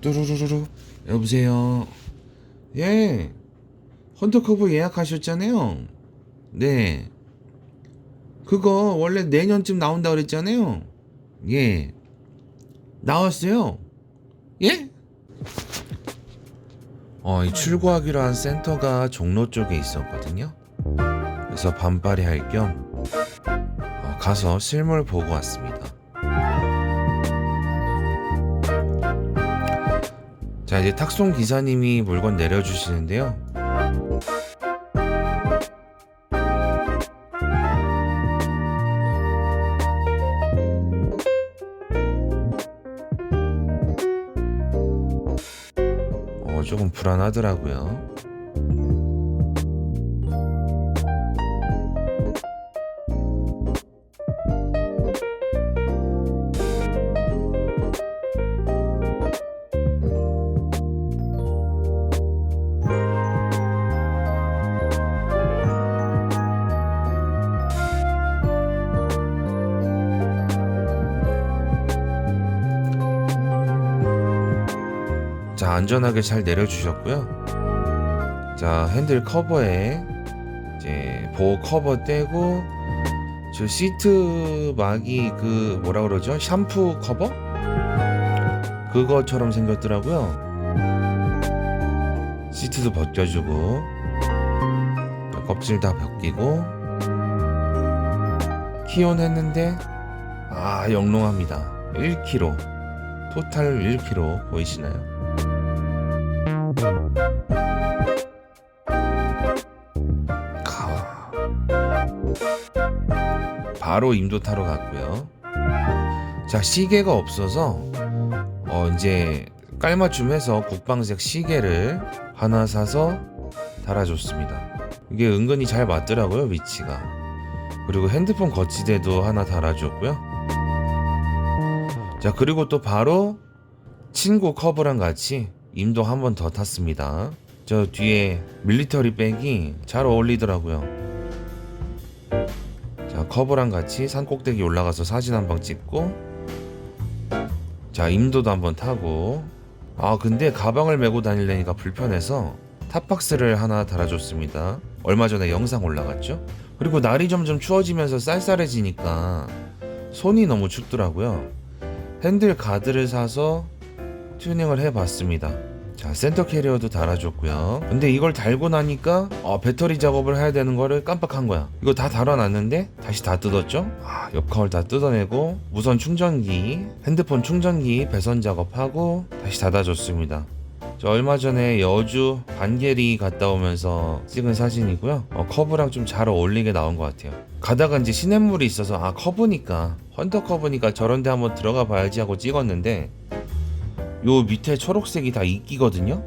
뚜루루루루. 여보세요? 예. 헌터커버 예약하셨잖아요. 네. 그거 원래 내년쯤 나온다 그랬잖아요. 예. 나왔어요. 예? 어, 이 출고하기로 한 센터가 종로 쪽에 있었거든요. 그래서 반팔이 할겸 어, 가서 실물 보고 왔습니다 자 이제 탁송 기사님이 물건 내려주시는데요. 어 조금 불안하더라고요. 자 안전하게 잘 내려주셨고요. 자 핸들 커버에 이제 보호 커버 떼고 저 시트 막이 그 뭐라 그러죠? 샴푸 커버? 그거처럼 생겼더라고요. 시트도 벗겨주고 껍질 다 벗기고 키온 했는데 아 영롱합니다. 1kg 토탈 1kg 보이시나요? 바로 임도 타러 갔고요. 자 시계가 없어서 어 이제 깔맞춤해서 국방색 시계를 하나 사서 달아줬습니다. 이게 은근히 잘 맞더라고요 위치가. 그리고 핸드폰 거치대도 하나 달아줬고요. 자 그리고 또 바로 친구 커브랑 같이 임도 한 번 더 탔습니다. 저 뒤에 밀리터리 백이 잘 어울리더라고요. 자 커브랑 같이 산 꼭대기 올라가서 사진 한 방 찍고 자 임도도 한번 타고 아 근데 가방을 메고 다니려니까 불편해서 탑박스를 하나 달아줬습니다. 얼마 전에 영상 올라갔죠? 그리고 날이 점점 추워지면서 쌀쌀해지니까 손이 너무 춥더라고요. 핸들 가드를 사서 튜닝을 해봤습니다. 자 센터 캐리어도 달아줬고요. 근데 이걸 달고 나니까 어, 배터리 작업을 해야 되는 거를 깜빡한 거야. 이거 다 달아놨는데 다시 다 뜯었죠? 아, 옆커를 다 뜯어내고 무선 충전기, 핸드폰 충전기 배선 작업하고 다시 닫아줬습니다. 저 얼마 전에 여주 반계리 갔다 오면서 찍은 사진이고요. 어, 커브랑 좀 잘 어울리게 나온 것 같아요. 가다가 이제 시냇물이 있어서 아 커브니까 헌터 커브니까 저런데 한번 들어가 봐야지 하고 찍었는데 요 밑에 초록색이 다 이끼거든요.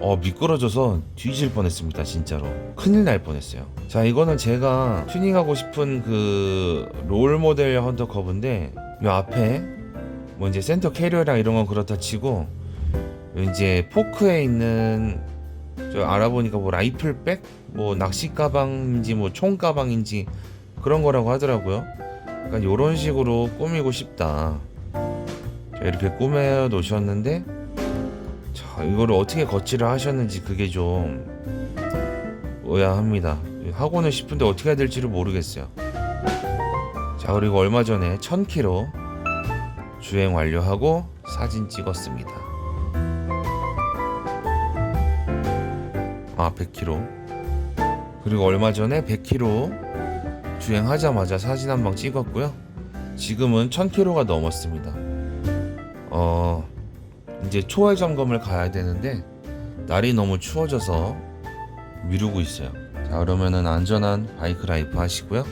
어 미끄러져서 뒤질 뻔했습니다 진짜로. 큰일 날 뻔했어요. 자 이거는 제가 튜닝하고 싶은 그 롤 모델 헌터 커브인데 요 앞에 뭐 이제 센터 캐리어랑 이런 건 그렇다 치고 이제 포크에 있는 저 알아보니까 뭐 라이플백? 뭐 낚시 가방인지 뭐 총 가방인지 그런 거라고 하더라고요. 약간 요런 식으로 꾸미고 싶다. 자, 이렇게 꾸며 놓으셨는데 자 이거를 어떻게 거치를 하셨는지 그게 좀 의아합니다. 하고는 싶은데 어떻게 해야 될지를 모르겠어요. 자 그리고 얼마 전에 1000km 주행 완료하고 사진 찍었습니다. 아 100km 그리고 얼마 전에 100km 주행하자마자 사진 한 방 찍었고요. 지금은 1000km가 넘었습니다 어 이제 초월 점검을 가야 되는데 날이 너무 추워져서 미루고 있어요. 자 그러면은 안전한 바이크 라이프 하시고요